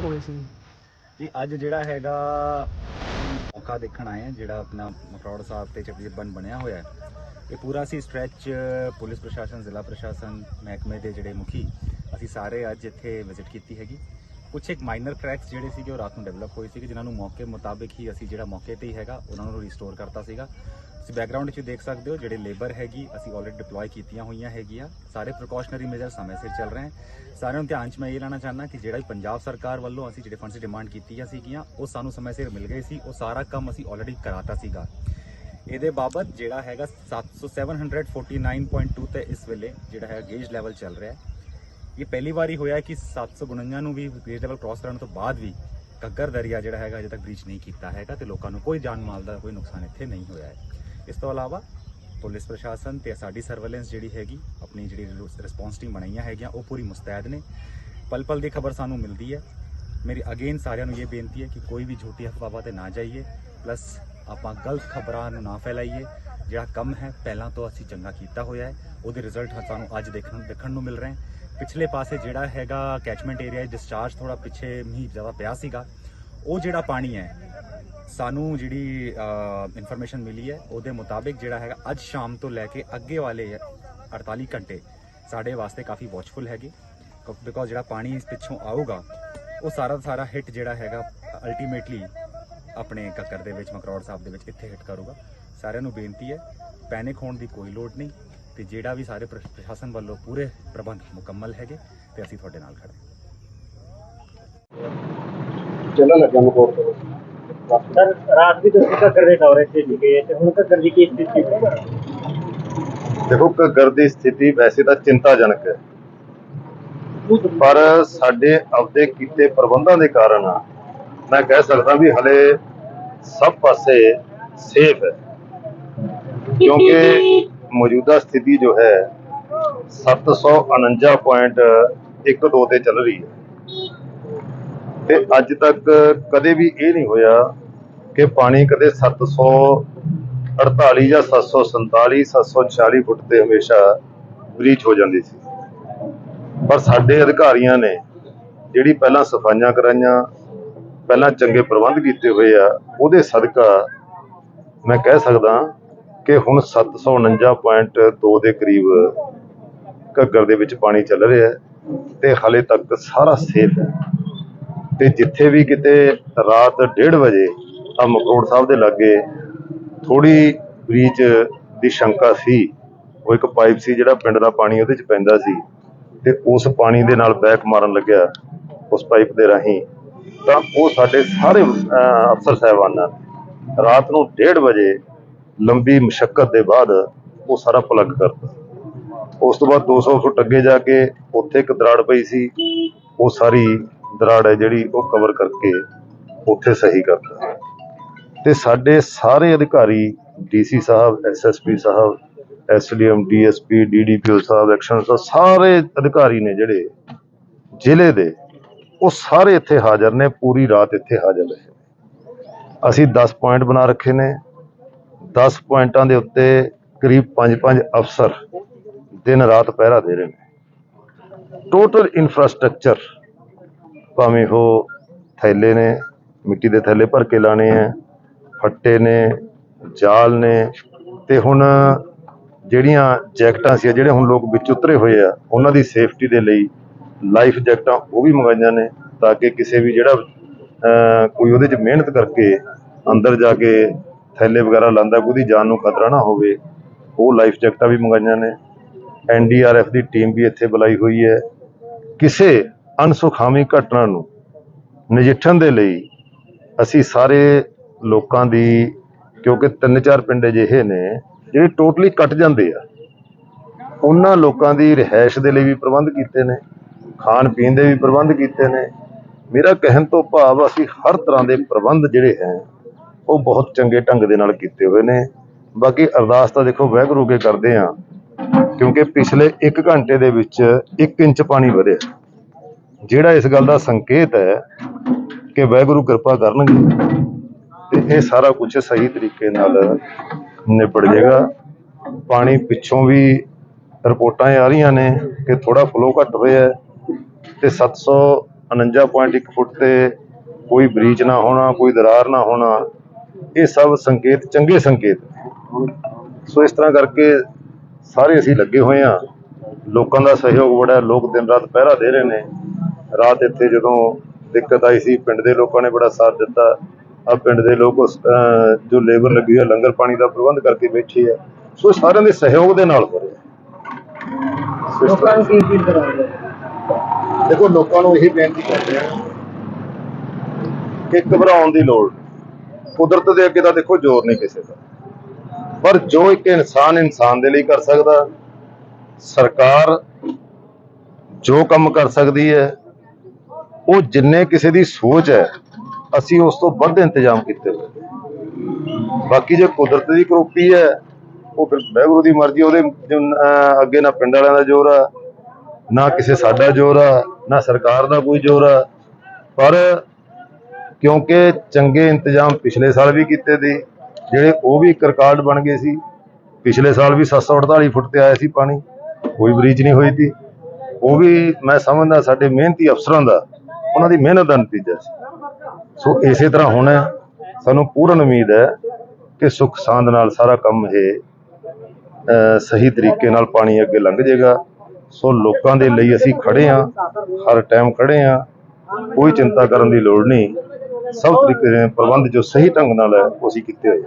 ਹੋਏ ਸੀ ਜੀ, ਅੱਜ ਜਿਹੜਾ ਹੈਗਾ ਮੌਕਾ ਦੇਖਣ ਆਏ ਆ ਜਿਹੜਾ ਆਪਣਾ ਮਕਰੌੜ ਸਾਹਿਬ ਤੇ ਚੱਕੀਬੰਦ ਬਣਿਆ ਹੋਇਆ ਹੈ। ਇਹ ਪੂਰਾ ਅਸੀਂ ਸਟ੍ਰੈਚ ਪੁਲਿਸ ਪ੍ਰਸ਼ਾਸਨ, ਜ਼ਿਲ੍ਹਾ ਪ੍ਰਸ਼ਾਸਨ, ਮਹਿਕਮੇ ਦੇ ਜਿਹੜੇ ਮੁਖੀ। ਅਸੀਂ ਸਾਰੇ ਅੱਜ ਇੱਥੇ ਵਿਜ਼ਿਟ ਕੀਤੀ ਹੈਗੀ। ਕੁਝ ਇੱਕ ਮਾਈਨਰ ਕ੍ਰੈਕਸ ਜਿਹੜੇ ਸੀਗੇ ਉਹ ਰਾਤ ਨੂੰ ਡਿਵੈਲਪ ਹੋਏ ਸੀਗੇ, ਜਿਨ੍ਹਾਂ ਨੂੰ ਮੌਕੇ ਮੁਤਾਬਿਕ ਹੀ ਅਸੀਂ ਜਿਹੜਾ ਮੌਕੇ ਤੇ ਹੀ ਹੈਗਾ, ਉਹਨਾਂ ਨੂੰ ਰੀਸਟੋਰ ਕਰਤਾ ਸੀਗਾ। ਤੁਸੀਂ ਬੈਕਗ੍ਰਾਉਂਡ 'ਚ ਦੇਖ ਸਕਦੇ ਹੋ, ਜਿਹੜੇ ਲੇਬਰ ਹੈਗੀ, ਅਸੀਂ ਆਲਰੇਡੀ ਡਿਪਲੋਏ ਕੀਤੀਆਂ ਹੋਈਆਂ ਹੈਗੀਆਂ। ਸਾਰੇ ਪ੍ਰੀਕਾਸ਼ਨਰੀ ਮੇਜਰ ਸਮੇਂ ਸਿਰ ਚੱਲ ਰਹੇ ਹਨ ਸਾਰਿਆਂ ਨੂੰ ਧਿਆਨ 'ਚ ਮੈਂ ਇਹ ਲੈਣਾ ਚਾਹੁੰਦਾ ਕਿ ਜਿਹੜਾ ਵੀ ਪੰਜਾਬ ਸਰਕਾਰ ਵੱਲੋਂ ਅਸੀਂ ਜਿਹੜੇ ਫੰਡਸ ਡਿਮਾਂਡ ਕੀਤੀਆਂ ਸੀਗੀਆਂ, ਉਹ ਸਾਨੂੰ ਸਮੇਂ ਸਿਰ ਮਿਲ ਗਏ ਸੀ, ਉਹ ਸਾਰਾ ਕੰਮ ਅਸੀਂ ਆਲਰੇਡੀ ਕਰਾਤਾ ਸੀਗਾ। ਇਹਦੇ ਬਾਬਤ ਜਿਹੜਾ ਹੈਗਾ 700 749.2 ਤੇ ਇਸ ਵੇਲੇ ਜਿਹੜਾ ਹੈ ਗੇਜ ਲੈਵਲ ਚੱਲ ਰਿਹਾ ਹੈ। ਇਹ ਪਹਿਲੀ ਵਾਰੀ ਹੋਇਆ ਕਿ 749 ਨੂੰ ਵੀ ਗੇਜ ਲੈਵਲ ਕ੍ਰਾਸ ਕਰਨ ਤੋਂ ਬਾਅਦ ਵੀ ਘੱਗਰ ਦਰਿਆ ਜਿਹੜਾ ਹੈਗਾ ਅਜੇ ਤੱਕ ਬ੍ਰੀਚ ਨਹੀਂ ਕੀਤਾ ਹੈਗਾ ਤੇ ਲੋਕਾਂ ਨੂੰ ਕੋਈ ਜਾਨ ਮਾਲ ਦਾ ਕੋਈ ਨੁਕਸਾਨ ਇੱਥੇ ਨਹੀਂ ਹੋਇਆ ਹੈ। ਇਸ ਤੋਂ ਇਲਾਵਾ ਪੁਲਿਸ ਪ੍ਰਸ਼ਾਸਨ ਤੇ ਸਾਡੀ ਸਰਵੇਲੈਂਸ ਜਿਹੜੀ ਹੈਗੀ, ਆਪਣੀ ਜਿਹੜੀ ਰਿਸਪੌਂਸ ਟੀਮ ਬਣਾਈਆਂ ਹੈਗੀਆਂ, ਉਹ ਪੂਰੀ ਮੁਸਤੈਦ ਨੇ। ਪਲ ਪਲ ਦੀ ਖਬਰ ਸਾਨੂੰ ਮਿਲਦੀ ਹੈ। ਮੇਰੀ ਅਗੇਨ ਸਾਰਿਆਂ ਨੂੰ ਇਹ ਬੇਨਤੀ ਹੈ ਕਿ ਕੋਈ ਵੀ ਝੂਠੀ ਅਫਵਾਹਾਂ ਤੇ ਨਾ ਜਾਈਏ। ਪਲੱਸ ਆਪਾਂ ਗਲਤ ਖਬਰਾਂ ਨੂੰ ਨਾ ਫੈਲਾਈਏ। ਜਿਹੜਾ ਕੰਮ ਹੈ, ਪਹਿਲਾਂ ਤੋਂ ਅਸੀਂ ਚੰਗਾ ਕੀਤਾ ਹੋਇਆ ਹੈ। ਉਹਦੇ ਰਿਜ਼ਲਟ ਸਾਨੂੰ ਅੱਜ ਦੇਖਣ ਦੇਖਣ ਨੂੰ ਮਿਲ ਰਹੇ ਹਨ ਪਿਛਲੇ ਪਾਸੇ ਜਿਹੜਾ ਹੈਗਾ ਕੈਚਮੈਂਟ ਏਰੀਆ ਡਿਸਚਾਰਜ ਥੋੜਾ ਪਿੱਛੇ ਮੀਂਹ ਜ਼ਿਆਦਾ ਪਿਆ ਸੀਗਾ। ਉਹ ਜਿਹੜਾ ਪਾਣੀ ਹੈ, ਸਾਨੂੰ ਜਿਹੜੀ ਇਨਫੋਰਮੇਸ਼ਨ ਮਿਲੀ ਹੈ, ਉਹਦੇ ਮੁਤਾਬਿਕ ਜਿਹੜਾ ਹੈਗਾ, ਅੱਜ ਸ਼ਾਮ ਤੋਂ ਲੈ ਕੇ ਅੱਗੇ ਵਾਲੇ 48 ਘੰਟੇ ਸਾਡੇ ਵਾਸਤੇ ਕਾਫੀ ਵਾਚਫੁਲ ਹੈਗੇ। ਬਿਕੋਜ਼ ਜਿਹੜਾ ਪਾਣੀ ਇਸ ਪਿੱਛੋਂ ਆਊਗਾ, ਉਹ ਸਾਰਾ ਦਾ ਸਾਰਾ ਹਿੱਟ ਜਿਹੜਾ ਹੈਗਾ ਅਲਟੀਮੇਟਲੀ ਆਪਣੇ ਕੱਕਰ ਦੇ ਵਿੱਚ ਮਕਰੌੜ ਸਾਹਿਬ ਦੇ ਵਿੱਚ ਇੱਥੇ ਹਿੱਟ ਕਰੂਗਾ। ਸਾਰਿਆਂ ਨੂੰ ਬੇਨਤੀ ਹੈ ਪੈਨਿਕ ਹੋਣ ਦੀ ਕੋਈ ਲੋੜ ਨਹੀਂ ਤੇ ਜਿਹੜਾ ਵੀ ਸਾਰੇ ਪ੍ਰਸ਼- ਪ੍ਰਸ਼ਾਸਨ ਵੱਲੋਂ ਪੂਰੇ ਪ੍ਰਬੰਧ ਮੁਕੰਮਲ ਹੈਗੇ ਤੇ ਅਸੀਂ ਤੁਹਾਡੇ ਨਾਲ ਖੜੇ ਹਾਂ। ਚੱਲਣ ਲੱਗਾ ਮਕੋੜ ਤੋਂ ਸਰ ਰਾਤ ਵੀ ਤੁਸੀਂ ਘੱਗਰ ਦੇ ਦੌਰੇ ਤੇ ਸੀਗੇ ਤੇ ਹੁਣ ਘੱਗਰ ਦੀ ਕੀ ਸਥਿਤੀ ਹੈ? ਦੇਖੋ ਘੱਗਰ ਦੀ ਸਥਿਤੀ ਵੈਸੇ ਤਾਂ ਚਿੰਤਾਜਨਕ ਹੈ। ਪਰ ਸਾਡੇ ਆਪਦੇ ਕੀਤੇ ਪ੍ਰਬੰਧਾਂ ਦੇ ਕਾਰਨ ਮੈਂ ਕਹਿ ਸਕਦਾ ਵੀ ਹਲੇ ਸਭ ਪਾਸੇ ਸੇਫ ਹੈ। ਕਿਉਂਕਿ ਮੌਜੂਦਾ ਸਥਿਤੀ ਜੋ ਹੈ 749.12 ਤੇ ਚੱਲ ਰਹੀ ਹੈ। ਤੇ ਅੱਜ ਤੱਕ ਕਦੇ ਵੀ ਇਹ ਨਹੀਂ ਹੋਇਆ ਕਿ ਪਾਣੀ ਕਦੇ 748 ਜਾਂ 747 746 ਫੁੱਟ ਤੇ ਹਮੇਸ਼ਾ ਬ੍ਰੀਚ ਹੋ ਜਾਂਦੀ ਸੀ। ਪਰ ਸਾਡੇ ਅਧਿਕਾਰੀਆਂ ਨੇ ਜਿਹੜੀ ਪਹਿਲਾਂ ਸਫਾਈਆਂ ਕਰਾਈਆਂ ਪਹਿਲਾਂ ਚੰਗੇ ਪ੍ਰਬੰਧ ਕੀਤੇ ਹੋਏ ਆ, ਉਹਦੇ ਸਦਕਾ ਮੈਂ ਕਹਿ ਸਕਦਾ ਕਿ ਹੁਣ 749.2 ਦੇ ਕਰੀਬ ਘੱਗਰ ਦੇ ਵਿੱਚ ਪਾਣੀ ਚੱਲ ਰਿਹਾ ਹੈ ਤੇ ਹਲੇ ਤੱਕ ਸਾਰਾ ਸੇਫ ਹੈ। ਤੇ ਜਿੱਥੇ ਵੀ ਕਿਤੇ ਰਾਤ 1:30 ਵਜੇ ਆ ਮਕਰੋੜ ਸਾਹਿਬ ਦੇ ਲਾਗੇ ਥੋੜੀ ਬ੍ਰੀਚ ਦੀ ਸ਼ੰਕਾ ਸੀ, ਉਹ ਇੱਕ ਪਾਈਪ ਸੀ ਜਿਹੜਾ ਪਿੰਡ ਦਾ ਪਾਣੀ ਉਹਦੇ ਚ ਪੈਂਦਾ ਸੀ ਤੇ ਉਸ ਪਾਣੀ ਦੇ ਨਾਲ ਬੈਕ ਮਾਰਨ ਲੱਗਿਆ ਉਸ ਪਾਈਪ ਦੇ ਰਾਹੀਂ। ਤਾਂ ਉਹ ਸਾਡੇ ਸਾਰੇ ਅਫਸਰ ਸਾਹਿਬਾਨਾਂ ਰਾਤ ਨੂੰ 1:30 ਵਜੇ ਲੰਬੀ ਮੁਸ਼ਕਲ ਦੇ ਬਾਅਦ ਉਹ ਸਾਰਾ ਪਲੱਗ ਕਰਤਾ। ਉਸ ਤੋਂ ਬਾਅਦ 200 ਫੁੱਟ ਅੱਗੇ ਜਾ ਕੇ ਉੱਥੇ ਇੱਕ ਦਰਾੜ ਪਈ ਸੀ। ਉਹ ਸਾਰੀ ਦਰਾੜ ਹੈ ਜਿਹੜੀ ਉਹ ਕਵਰ ਕਰਕੇ ਉੱਥੇ ਸਹੀ ਕਰਤਾ। ਤੇ ਸਾਡੇ ਸਾਰੇ ਅਧਿਕਾਰੀ, ਡੀਸੀ ਸਾਹਿਬ ਐਸਐਸਪੀ ਸਾਹਿਬ ਐਸਡੀਐਮ ਡੀਐਸਪੀ ਡੀਡੀਪੀਓ ਸਾਹਿਬ, ਐਕਸ਼ਨ ਸਾਹਿਬ, ਸਾਰੇ ਅਧਿਕਾਰੀ ਨੇ ਜਿਹੜੇ ਜ਼ਿਲ੍ਹੇ ਦੇ ਉਹ ਸਾਰੇ ਇੱਥੇ ਹਾਜ਼ਰ ਨੇ, ਪੂਰੀ ਰਾਤ ਇੱਥੇ ਹਾਜ਼ਰ ਰਹੇ ਅਸੀਂ 10 ਪੁਆਇੰਟ ਬਣਾ ਰੱਖੇ ਨੇ। 10 ਪੁਆਇੰਟਾਂ ਦੇ ਉੱਤੇ ਕਰੀਬ 5-5 ਅਫਸਰ ਦਿਨ ਰਾਤ ਪਹਿਰਾ ਦੇ ਰਹੇ ਨੇ। ਟੋਟਲ ਇਨਫਰਾਸਟ੍ਰਕਚਰ ਭਾਵੇਂ ਉਹ ਥੈਲੇ ਨੇ, ਮਿੱਟੀ ਦੇ ਥੈਲੇ ਭਰ ਕੇ ਲਾਣੇ ਆ ਫੱਟੇ ਨੇ, ਜਾਲ ਨੇ ਤੇ ਹੁਣ ਜਿਹੜੀਆਂ ਜੈਕਟਾਂ ਸੀ, ਜਿਹੜੇ ਹੁਣ ਲੋਕ ਵਿੱਚ ਉਤਰੇ ਹੋਏ ਆ, ਉਹਨਾਂ ਦੀ ਸੇਫਟੀ ਦੇ ਲਈ ਲਾਈਫ ਜੈਕਟਾਂ ਉਹ ਵੀ ਮੰਗਾਈਆਂ ਨੇ ਤਾਂ ਕਿ ਕਿਸੇ ਵੀ ਜਿਹੜਾ ਕੋਈ ਉਹਦੇ 'ਚ ਮਿਹਨਤ ਕਰਕੇ ਅੰਦਰ ਜਾ ਕੇ ਥੈਲੇ ਵਗੈਰਾ ਲਾਂਦਾ ਕੋਈ ਉਹਦੀ ਜਾਨ ਨੂੰ ਖਤਰਾ ਨਾ ਹੋਵੇ, ਉਹ ਲਾਈਫ ਜੈਕਟਾਂ ਵੀ ਮੰਗਾਈਆਂ ਨੇ। ਐਨਡੀਆਰਐਫ ਦੀ ਟੀਮ ਵੀ ਇੱਥੇ ਬੁਲਾਈ ਹੋਈ ਹੈ। ਕਿਸੇ ਅਨਸੁਖਾਵੀ ਘਟਨਾ ਨੂੰ ਨਜਿੱਠਣ ਦੇ ਲਈ ਅਸੀਂ ਸਾਰੇ ਲੋਕਾਂ ਦੀ, ਕਿਉਂਕਿ ਤਿੰਨ ਚਾਰ ਪਿੰਡ ਅਜਿਹੇ ਨੇ, ਜਿਹੜੇ ਟੋਟਲੀ ਕੱਟ ਜਾਂਦੇ ਆ, ਉਹਨਾਂ ਲੋਕਾਂ ਦੀ ਰਿਹਾਇਸ਼ ਦੇ ਲਈ ਵੀ ਪ੍ਰਬੰਧ ਕੀਤੇ ਨੇ। ਖਾਣ ਪੀਣ ਦੇ ਵੀ ਪ੍ਰਬੰਧ ਕੀਤੇ ਨੇ। ਮੇਰਾ ਕਹਿਣ ਤੋਂ ਭਾਵ ਅਸੀਂ ਹਰ ਤਰ੍ਹਾਂ ਦੇ ਪ੍ਰਬੰਧ ਜਿਹੜੇ ਹੈ, ਉਹ ਬਹੁਤ ਚੰਗੇ ਢੰਗ ਦੇ ਨਾਲ ਕੀਤੇ ਹੋਏ ਨੇ। ਬਾਕੀ ਅਰਦਾਸ ਤਾਂ ਦੇਖੋ ਵਾਹਿਗੁਰੂ ਕੇ ਕਰਦੇ ਆ ਕਿਉਂਕਿ ਪਿਛਲੇ 1 ਘੰਟੇ ਦੇ ਵਿੱਚ 1 ਇੰਚ ਪਾਣੀ ਵਧਿਆ। ਜਿਹੜਾ ਇਸ ਗੱਲ ਦਾ ਸੰਕੇਤ ਹੈ ਕਿ ਵਾਹਿਗੁਰੂ ਕਿਰਪਾ ਕਰਨਗੇ, ਤੇ ਇਹ ਸਾਰਾ ਕੁਝ ਸਹੀ ਤਰੀਕੇ ਨਾਲ ਨਿਬੜ ਜਾਏਗਾ। ਪਾਣੀ ਪਿੱਛੋਂ ਵੀ ਰਿਪੋਰਟਾਂ ਆ ਰਹੀਆਂ ਨੇ ਕਿ ਥੋੜਾ ਫਲੋ ਘੱਟ ਹੋਇਆ ਹੈ। ਤੇ 700 49.1 ਫੁੱਟ ਤੇ ਕੋਈ ਬਰੀਚ ਨਾ ਹੋਣਾ ਕੋਈ ਦਰਾਰ ਨਾ ਹੋਣਾ ਇਹ ਸਭ ਸੰਕੇਤ ਚੰਗੇ ਸੰਕੇਤ ਸੋ ਇਸ ਤਰ੍ਹਾਂ ਕਰਕੇ ਸਾਰੇ ਅਸੀਂ ਲੱਗੇ ਹੋਏ ਆ ਲੋਕਾਂ ਦਾ ਸਹਿਯੋਗ ਬੜਾ ਲੋਕ ਦਿਨ ਰਾਤ ਪਹਿਰਾ ਦੇ ਰਹੇ ਨੇ। ਰਾਤ ਇੱਥੇ ਜਦੋਂ ਦਿੱਕਤ ਆਈ ਸੀ ਪਿੰਡ ਦੇ ਲੋਕਾਂ ਨੇ ਬੜਾ ਸਾਥ ਦਿੱਤਾ। ਆ ਪਿੰਡ ਦੇ ਲੋਕ ਉਸ, ਜੋ ਲੇਬਰ ਲੱਗੀ ਹੋਈ ਹੈ ਲੰਗਰ ਪਾਣੀ ਦਾ ਪ੍ਰਬੰਧ ਕਰਕੇ ਬੈਠੇ ਆ। ਸੋ ਸਾਰਿਆਂ ਦੇ ਸਹਿਯੋਗ ਦੇ ਨਾਲ ਹੋ ਰਿਹਾ। ਲੋਕਾਂ ਨੂੰ ਕੀ ਕੀ ਕਰਾਂਗੇ? ਦੇਖੋ ਲੋਕਾਂ ਨੂੰ ਇਹੀ ਬੇਨਤੀ ਕਰਦੇ ਆ ਕਿ ਘਬਰਾਉਣ ਦੀ ਲੋੜ ਨਹੀਂ। ਕੁਦਰਤ ਦੇ ਅੱਗੇ ਤਾਂ ਦੇਖੋ ਜ਼ੋਰ ਨਹੀਂ ਕਿਸੇ ਦਾ ਪਰ ਜੋ ਇੱਕ ਇਨਸਾਨ ਇਨਸਾਨ ਦੇ ਲਈ ਕਰ ਸਕਦਾ ਸਰਕਾਰ ਜੋ ਕੰਮ ਕਰ ਸਕਦੀ ਹੈ ਉਹ ਜਿੰਨੇ ਕਿਸੇ ਦੀ ਸੋਚ ਹੈ ਅਸੀਂ ਉਸ ਤੋਂ ਵੱਧ ਇੰਤਜ਼ਾਮ ਕੀਤੇ ਹੋਏ ਬਾਕੀ ਜੇ ਕੁਦਰਤ ਦੀ ਕਰੋਪੀ ਹੈ ਉਹ ਫਿਰ ਵਾਹਿਗੁਰੂ ਦੀ ਮਰਜ਼ੀ ਉਹਦੇ ਅਹ, ਅੱਗੇ ਨਾ ਪਿੰਡ ਵਾਲਿਆਂ ਦਾ ਜ਼ੋਰ ਆ ਨਾ ਕਿਸੇ ਸਾਡਾ ਜ਼ੋਰ ਆ, ਨਾ ਸਰਕਾਰ ਦਾ ਕੋਈ ਜ਼ੋਰ ਆ। ਪਰ ਕਿਉਂਕਿ ਚੰਗੇ ਇੰਤਜ਼ਾਮ ਪਿਛਲੇ ਸਾਲ ਵੀ ਕੀਤੇ ਸੀ, ਜਿਹੜੇ ਉਹ ਵੀ ਇੱਕ ਰਿਕਾਰਡ ਬਣ ਗਏ ਸੀ। ਪਿਛਲੇ ਸਾਲ ਵੀ 748 ਫੁੱਟ ਤੇ ਆਇਆ ਸੀ ਪਾਣੀ, ਕੋਈ ਬ੍ਰੀਚ ਨਹੀਂ ਹੋਈ ਸੀ। ਉਹ ਵੀ ਮੈਂ ਸਮਝਦਾ ਸਾਡੇ ਮਿਹਨਤੀ ਅਫਸਰਾਂ ਦਾ, ਉਹਨਾਂ ਦੀ ਮਿਹਨਤ ਦਾ ਨਤੀਜਾ ਸੀ। ਸੋ ਇਸੇ ਤਰ੍ਹਾਂ ਹੁਣ ਸਾਨੂੰ ਪੂਰਨ ਉਮੀਦ ਹੈ ਕਿ ਸੁੱਖ ਸਾਂਦ ਨਾਲ ਸਾਰਾ ਕੰਮ ਇਹ ਸਹੀ ਤਰੀਕੇ ਨਾਲ ਪਾਣੀ ਅੱਗੇ ਲੰਘ ਜਾਏਗਾ। ਸੋ ਲੋਕਾਂ ਦੇ ਲਈ ਅਸੀਂ ਖੜੇ ਆ ਹਰ ਟਾਈਮ ਖੜੇ ਆ ਕੋਈ ਚਿੰਤਾ ਕਰਨ ਦੀ ਲੋੜ ਨਹੀਂ। ਸਭ ਤਰੀਕੇ ਦੇ ਪ੍ਰਬੰਧ ਜੋ ਸਹੀ ਢੰਗ ਨਾਲ ਹੈ, ਉਹ ਅਸੀਂ ਕੀਤੇ ਹੋਏ